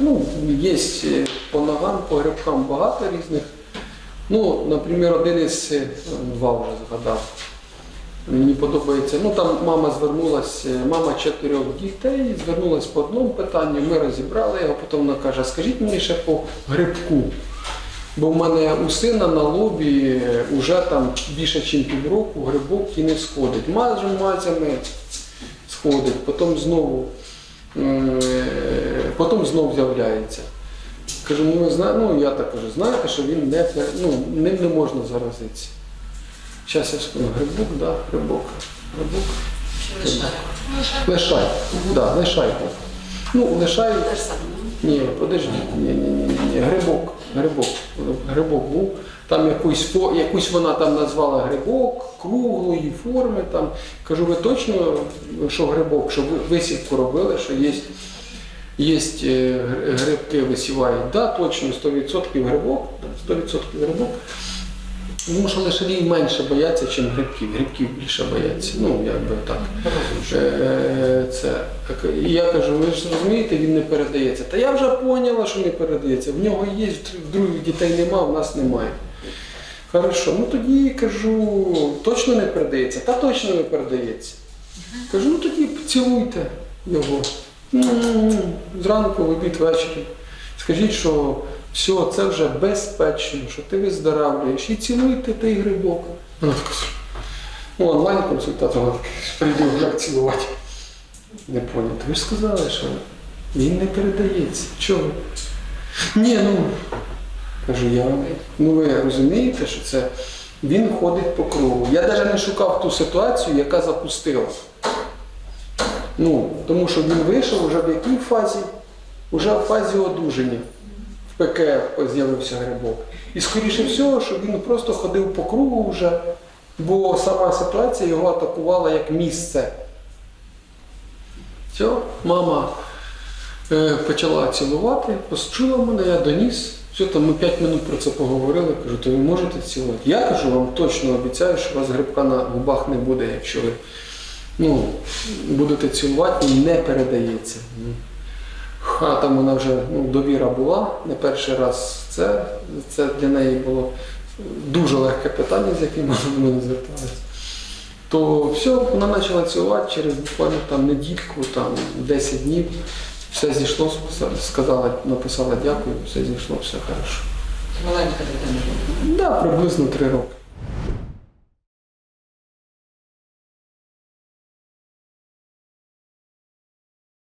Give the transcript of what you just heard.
Ну, є е, по ногам, по грибкам багато різних. Ну, наприклад, один із е, два вже згадав. Мені подобається. Ну там мама звернулася, мама чотирьох дітей, звернулася по одному питанню, ми розібрали його, потім вона каже, скажіть мені ще по грибку. Бо в мене у сина на лобі вже там більше, ніж півроку грибок і не сходить. Мазом мазями сходить, потім знову, е, потім знову з'являється. Кажу, ну ви знаєте, ну я так кажу, знаєте, що він не, ну, ним не можна заразитися. Зараз я скажу, грибок, да, грибок. Грибок. Лишай. Да, лишай був. Ну, лишай. Ні, подожди, ні, ні, ні, ні, грибок, грибок, грибок був. Там якусь, якусь вона там назвала грибок, круглої форми. Там. Кажу, ви точно, що грибок, що ви висівку робили, що є, є е, грибки висівають. Да, точно, 100% грибок, 100% грибок. Тому що лишарів менше бояться, ніж грибків. Грибків більше бояться. Ну, якби так. Е, Це. І я кажу, ви ж розумієте, він не передається. Та я вже поняла, що не передається. В нього є, в других дітей нема, в нас немає. Хорошо, ну тоді кажу, точно не передається? Та точно не передається. Кажу, ну тоді поцілуйте його. М, Зранку, в обід ввечері. Скажіть, що все, це вже безпечно, що ти виздоравлюєш. І цілуйте той грибок. Ну, онлайн така, прийду, як цілувати. Не поняв. Ви ж сказали, що він не передається. Чого? Ні, ну кажу я. Ну ви розумієте, що це він ходить по кругу. Я навіть не шукав ту ситуацію, яка запустилась. Ну, тому що він вийшов вже в якій фазі? Уже в фазі одужання. ПК з'явився грибок. І скоріше всього, що він просто ходив по кругу вже, бо сама ситуація його атакувала як місце. Все, мама е, почала цілувати, почула мене, я доніс. Все, там ми 5 минут про це поговорили. Кажу, то ви можете цілувати. Я кажу, вам точно обіцяю, що у вас грибка на губах не буде, якщо ви ну, будете цілувати, і не передається. Ну, А там вона вже ну, довіра була не перший раз. Це, це для неї було дуже легке питання, з яким вона до мене зверталася. То все, вона почала цілувати через буквально там недільку, там 10 днів. Все зійшло, сказала, написала дякую, все зійшло, все хорошо. Маленька дитина. Да, приблизно 3 роки.